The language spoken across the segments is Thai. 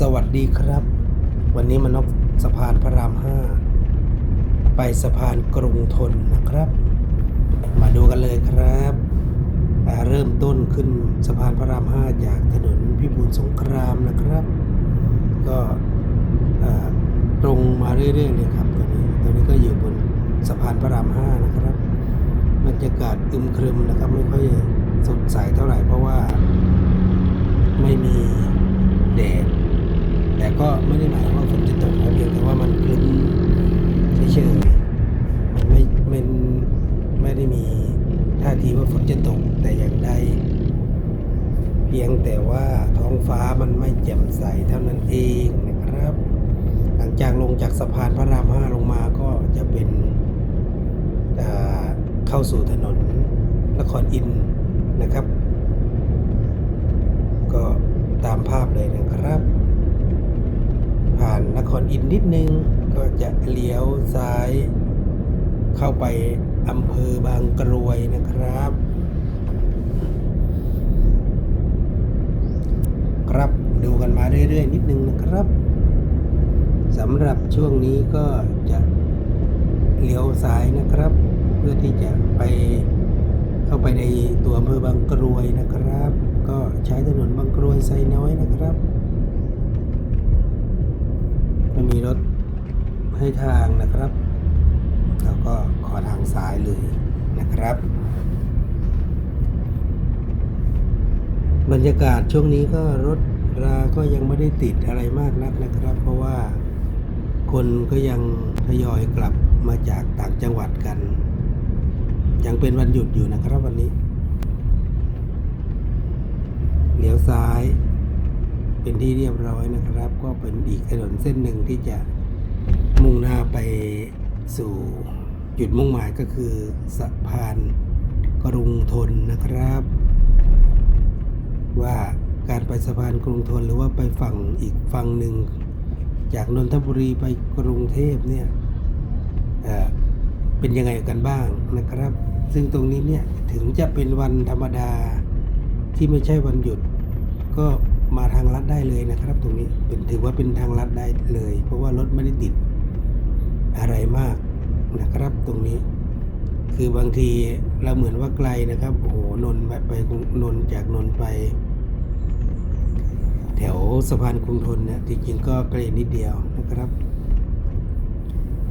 สวัสดีครับ วันนี้มานกสะพานพระรามห้าไปสะพานกรุงทนนะครับ มาดูกันเลยครับเริ่มต้นขึ้นสะพานพระรามห้าจากถนนพิบูลสงครามนะครับ ก็ตรงมาเรื่อยๆเลยครับตอนนี้ตอนนี้ก็อยู่บนสะพานพระรามห้านะครับบรรยากาศอึมครึมนะครับไม่ค่อยสดใสเท่าไหร่เพราะว่าไม่มีแดด แต่ก็ไม่ได้หมายความว่าฝนจะตกนะเพียงแต่ว่ามันคลึ้มเฉยๆมันไม่ไม่ไม่ได้มีท่าทีว่าฝนจะตกแต่อย่างใดเพียงแต่ว่าท้องฟ้ามันไม่แจ่มใสเท่านั้นเองนะครับ หลังจากลงจากสะพานพระรามห้าลงมาก็จะเป็นเข้าสู่ถนนนครอินนะครับ ก็ตามภาพเลยนะครับ ผ่านนครอินนิดนึง ก็จะเลี้ยวซ้าย เข้าไปอำเภอบางกรวยนะครับ ครับดูกันมาเรื่อยๆนิดนึงนะครับสำหรับช่วงนี้ก็จะเลี้ยวซ้ายนะครับ เพื่อที่จะไปเข้าไปในตัวอำเภอบางกรวยนะครับ ก็ใช้ถนนบางกรวยไซน้อยนะครับ ไม่มีรถให้ทางนะครับแล้วก็ขอทางซ้ายเลยนะครับ บรรยากาศช่วงนี้ก็รถราก็ยังไม่ได้ติดอะไรมากนักนะครับ เพราะว่าคนก็ยังทยอยกลับมาจากต่างจังหวัดกัน ยังเป็นวันหยุดอยู่นะครับวันนี้ เลี้ยวซ้าย เป็นที่เรียบร้อยนะครับ ก็เป็นอีกถนนเส้นหนึ่งที่จะมุ่งหน้าไปสู่จุดมุ่งหมายก็คือสะพานกรุงทนนะครับ ว่าการไปสะพานกรุงทนหรือว่าไปฝั่งอีกฝั่งหนึ่ง จากนนทบุรีไปกรุงเทพเนี่ยเเป็นยังไงกันบ้างนะครับ ซึ่งตรงนี้เนี่ยถึงจะเป็นวันธรรมดาที่ไม่ใช่วันหยุดก็ มาทางลัดได้เลยนะครับ ตรงนี้เป็นถือว่าเป็นทางลัดได้เลย เพราะว่ารถไม่ได้ติดอะไรมากนะครับตรงนี้ คือบางทีเราเหมือนว่าไกลนะครับโอ้โหนนไปไปนนท์จากนนท์ไป แถวสะพานกรุงทนเนี่ยจริงๆก็ไกลนิดเดียวนะครับ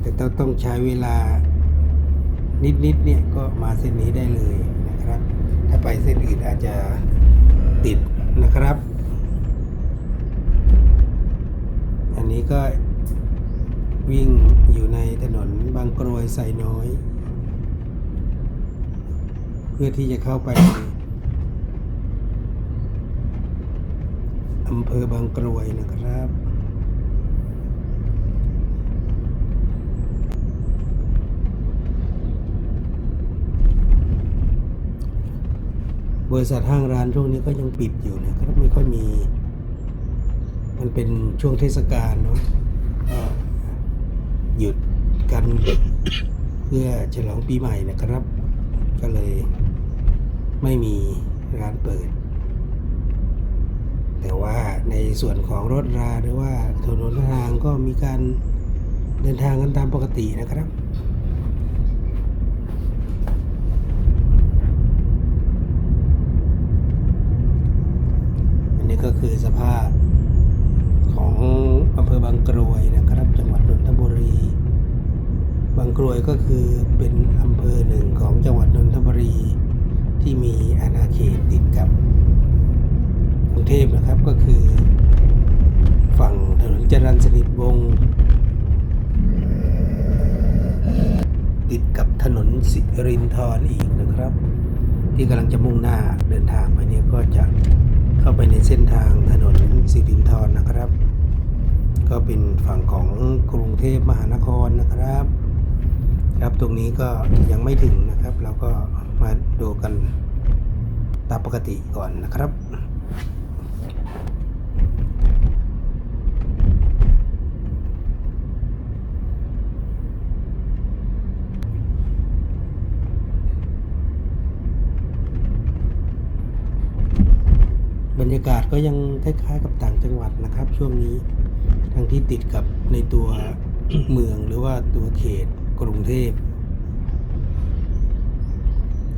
แต่ต้องต้องใช้เวลานิดๆเนี่ยก็มาเส้นนี้ได้เลยนะครับ ถ้าไปเส้นอื่นอาจจะติดนะครับ อันนี้ก็วิ่งอยู่ในถนนบางกรวยไซน้อย เพื่อที่จะเข้าไปอำเภอบางกรวยนะครับ บริษัทห้างร้านช่วงนี้ก็ยังปิดอยู่นะครับ ไม่ค่อยมี มันเป็นช่วงเทศกาลเนาะหยุดกันเพื่อฉลองปีใหม่นะครับ ก็เลยไม่มีร้านเปิด แต่ว่าในส่วนของรถราหรือว่าถนนทางก็มีการเดินทางกันตามปกตินะครับอันนี้ก็คือสภาพ อำเภอบางกรวยนะครับ จังหวัดนนทบุรี บางกรวยก็คือเป็นอำเภอหนึ่งของจังหวัดนนทบุรี ที่มีอาณาเขตติดกับกรุงเทพนะครับก็คือ ฝั่งถนนจรัญสนิทวงศ์ติดกับถนนสิรินธรอีกนะครับ ที่กำลังจะมุ่งหน้าเดินทางไปเนี่ยก็จะเข้าไปในเส้นทางถนนสิรินธรนะครับ ก็เป็นฝั่งของกรุงเทพมหานครนะครับ ครับตรงนี้ก็ยังไม่ถึงนะครับเราก็มาดูกันตามปกติก่อนนะครับากาศก็ยังคล้ายๆกับต่างจังหวัดนะครับ ช่วงนี้ทั้งที่ติดกับในตัวเมืองหรือว่าตัวเขตกรุงเทพ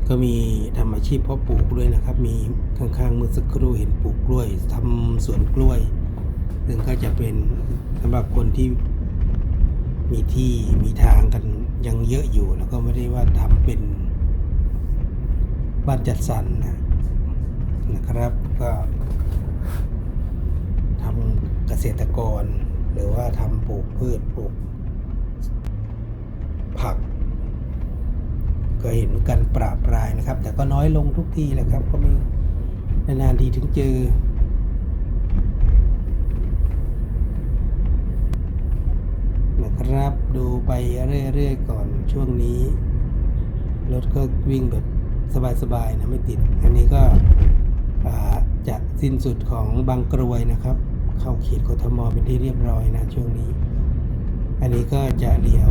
ก็มีทำอาชีพเพาะปลูกด้วยนะครับ มีข้างๆเมื่อสักครู่เห็นปลูกกล้วยทำสวนกล้วยซึ่งก็จะเป็นสำหรับคนที่มีที่มีทางกันยังเยอะอยู่ แล้วก็ไม่ได้ว่าทำเป็นบ้านจัดสรรนะนะครับก็ ทำเกษตรกร หรือว่าทำปลูกพืชปลูก ผัก ก็เห็นกันปราบปรายนะครับ แต่ก็น้อยลงทุกทีแหละครับ ก็มีนานๆทีถึงเจอนะครับดูไปเรื่อยๆก่อนช่วงนี้ รถก็วิ่งแบบสบายๆนะไม่ติด อันนี้ก็ จะสิ้นสุดของบางกรวยนะครับ เข้าเขตกทมเป็นที่เรียบร้อยนะช่วงนี้ อันนี้ก็จะเลี้ยว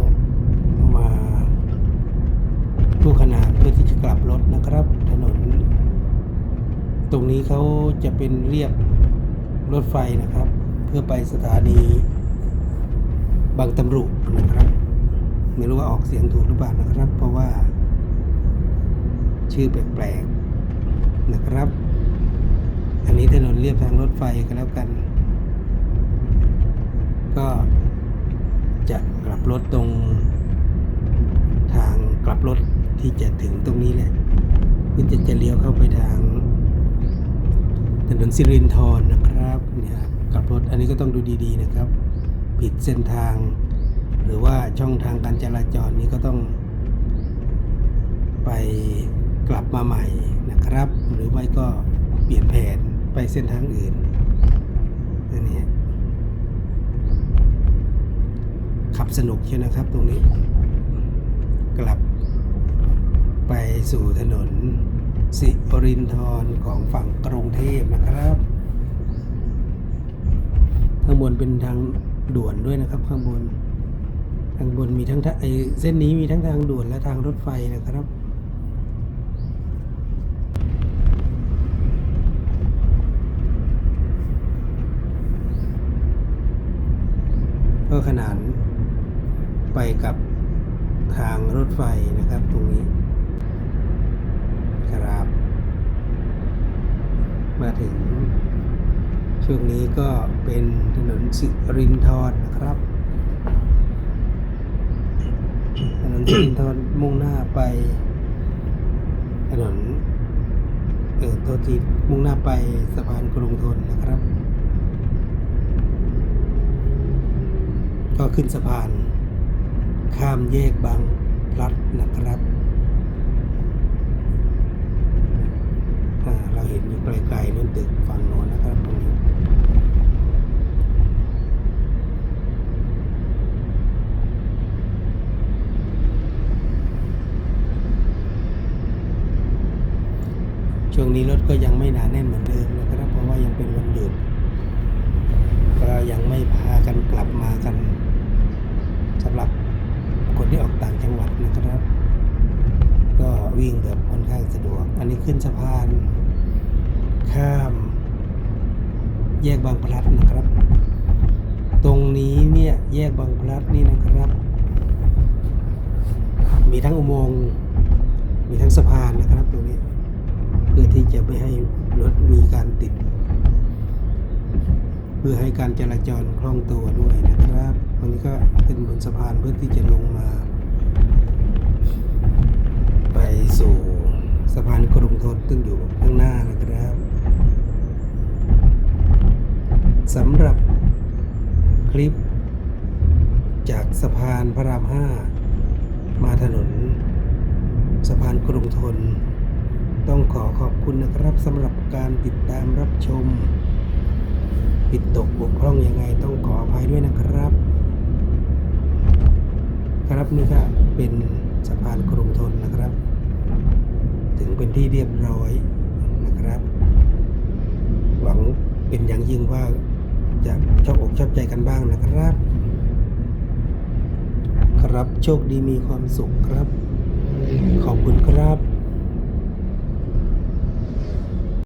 มาผู้ขนานเพื่อที่จะกลับรถนะครับ ถนน ตรงนี้เขาจะเป็นเรียบรถไฟนะครับ เพื่อไปสถานีบางตำรุนะครับไม่รู้ว่าออกเสียงถูกหรือเปล่านะครับ เพราะว่า ชื่อแปลกๆนะครับ อันนี้ถนนเรียบทางรถไฟกันแล้วกัน ก็จะกลับรถตรงทางกลับรถที่จะถึงตรงนี้แหละเพื่อจะจะเลี้ยวเข้าไปทางถนนสิรินธรนะครับเนี่ยกลับรถอันนี้ก็ต้องดูดีๆนะครับ ผิดเส้นทาง หรือว่าช่องทางการจราจรนี้ก็ต้อง ไปกลับมาใหม่นะครับ หรือไม่ก็เปลี่ยนแผน ไปเส้นทางอื่นอันนี้ขับสนุกใช่นะครับตรงนี้ กลับไปสู่ถนน สิรินธรของฝั่งกรุงเทพนะครับข้างบนเป็นทางด่วนด้วยนะครับข้างบน ทางบนมีทั้งทางไอเส้นนี้มีทั้งทางด่วนและทางรถไฟนะครับ ก็ ขนานไปกับทางรถไฟนะครับตรงนี้ครับ มาถึง ช่วงนี้ก็เป็นถนนสิรินธรนะครับ ถนนสิรินธรมุ่งหน้าไป ถนนเออโทษทีมุ่งหน้าไปสะพานกรุงทนนะครับ ก็ขึ้นสะพาน ข้ามแยกบางพลัดนะครับ เราเห็นอยู่ไกลๆนั่นตึกฝั่งโน้นนะครับตรงนี้ช่วงนี้รถก็ยังไม่หนาแน่นเหมือนเดิมนะครับ เพราะว่ายังเป็นวันหยุด ก็ยังไม่พากันกลับมากัน สำหรับคนที่ออกต่างจังหวัดนะครับ ก็วิ่งแบบค่อนข้างสะดวก อันนี้ขึ้นสะพาน ข้าม แยกบางพลัดนะครับ ตรงนี้เนี่ยแยกบางพลัดนี่นะครับ มีทั้งอุโมงค์มีทั้งสะพานนะครับตรงนี้เพื่อที่จะไม่ให้รถมีการติด พื่อให้การจราจรคล่องตัวด้วยนะครับ วันนี้ก็ขึ้นบนสะพานเพื่อที่จะลงมา ไปสู่สะพานกรุงทนซึ่งอยู่ข้างหน้านะครับสำหรับคลิป จากสะพานพระรามห้ามาถนน สะพานกรุงทน ต้องขอขอบคุณนะครับสำหรับการติดตามรับชม ผิดตกบกพร่องยังไงต้องขออภัยด้วยนะครับ ครับนี่ก็เป็นสะพานกรุงทนนะครับ ถึงเป็นที่เรียบร้อยนะครับ หวังเป็นอย่างยิ่งว่าจะชอบอกชอบใจกันบ้างนะครับ ครับโชคดีมีความสุขครับ ขอบคุณครับ